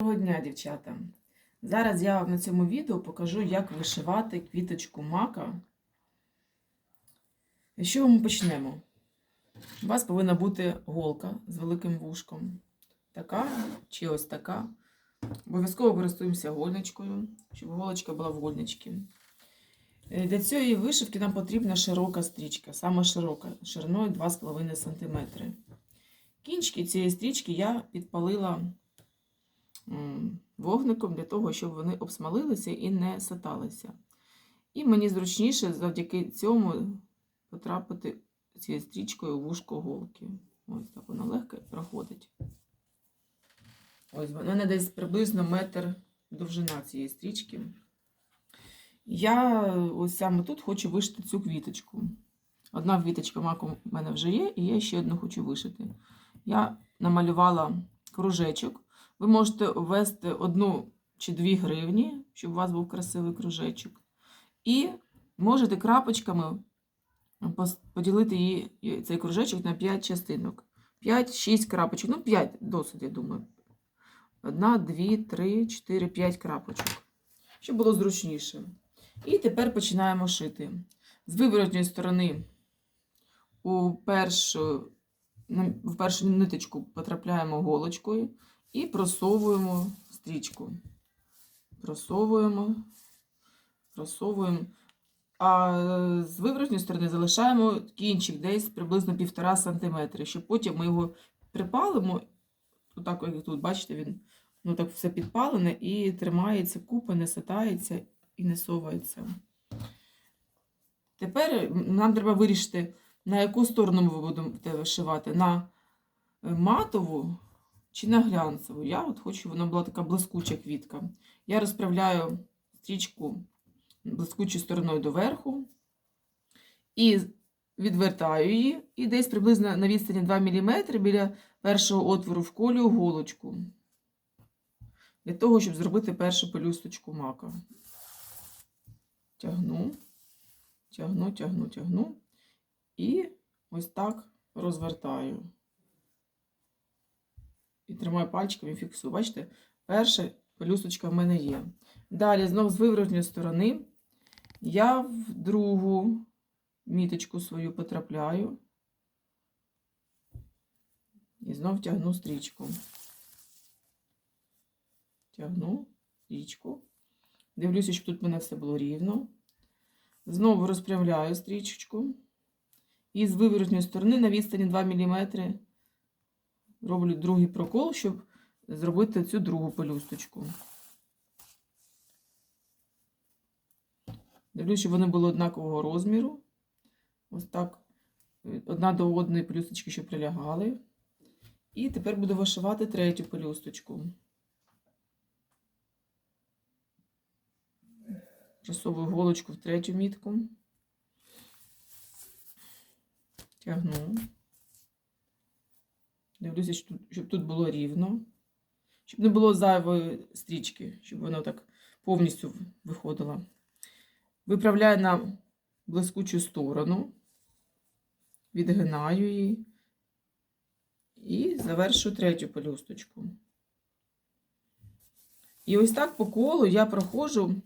Доброго дня, дівчата! Зараз я вам на цьому відео покажу, як вишивати квіточку мака. І чого ми почнемо? У вас повинна бути голка з великим вушком. Така чи ось така. Обов'язково користуємося гольничкою, щоб голочка була в гольничці. Е, Для цієї вишивки нам потрібна широка стрічка, саме широка, шириною 2,5 см. Кінчики цієї стрічки я підпалила вогником для того, щоб вони обсмалилися і не саталися. І мені зручніше завдяки цьому потрапити цією стрічкою в вушко голки. Ось так вона легко проходить. Ось в мене десь приблизно метр довжина цієї стрічки. Я ось саме тут хочу вишити цю квіточку. Одна квіточка маку в мене вже є, і я ще одну хочу вишити. Я намалювала кружечок. Ви можете ввести одну чи дві гривні, щоб у вас був красивий кружечок. І можете крапочками поділити її, цей кружечок на 5 частинок. 5-6 крапочок. Ну, 5 досить, я думаю. Одна, дві, три, чотири, п'ять крапочок. Щоб було зручніше. І тепер починаємо шити. З виворотньої сторони у першу, в першу ниточку потрапляємо голочкою і просовуємо стрічку. Просовуємо, просовуємо. А з виворотньої сторони залишаємо кінчик десь приблизно 1,5 см, щоб потім ми його припалимо. Отак, як тут, бачите, він ну, так все підпалене і тримається купи, не сатається і не совається. Тепер нам треба вирішити, на яку сторону ми будемо вишивати. На е, матову чи на глянцеву. Я от хочу, вона була така блискуча квітка. Я розправляю стрічку блискучою стороною доверху і відвертаю її, і десь приблизно на відстані 2 мм біля першого отвору вколюю голочку. Для того, щоб зробити першу пелюсточку мака. Тягну, тягну, тягну, тягну. І ось так розвертаю. Тримаю пальчиком і фіксую. Бачите, перша пелюсточка в мене є. Далі, знову з виворотньої сторони, я в другу міточку свою потрапляю. І знов тягну стрічку. Тягну стрічку. Дивлюся, щоб тут в мене все було рівно. Знову розправляю стрічечку. І з виворотньої сторони на відстані 2 мм роблю другий прокол, щоб зробити цю другу пелюсточку. Дивлюсь, щоб вони були однакового розміру. Ось так. Одна до одної пелюсточки, що прилягали. І тепер буду вишивати третю пелюсточку. Просовую голочку в третю мітку. Тягну. Дивлюся, щоб тут, було рівно. Щоб не було зайвої стрічки, щоб воно так повністю виходило. Виправляю на блискучу сторону, відгинаю її і завершу третю пелюсточку. І ось так по колу я проходжу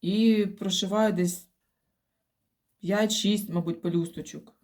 і прошиваю десь 5-6, мабуть, пелюсточок.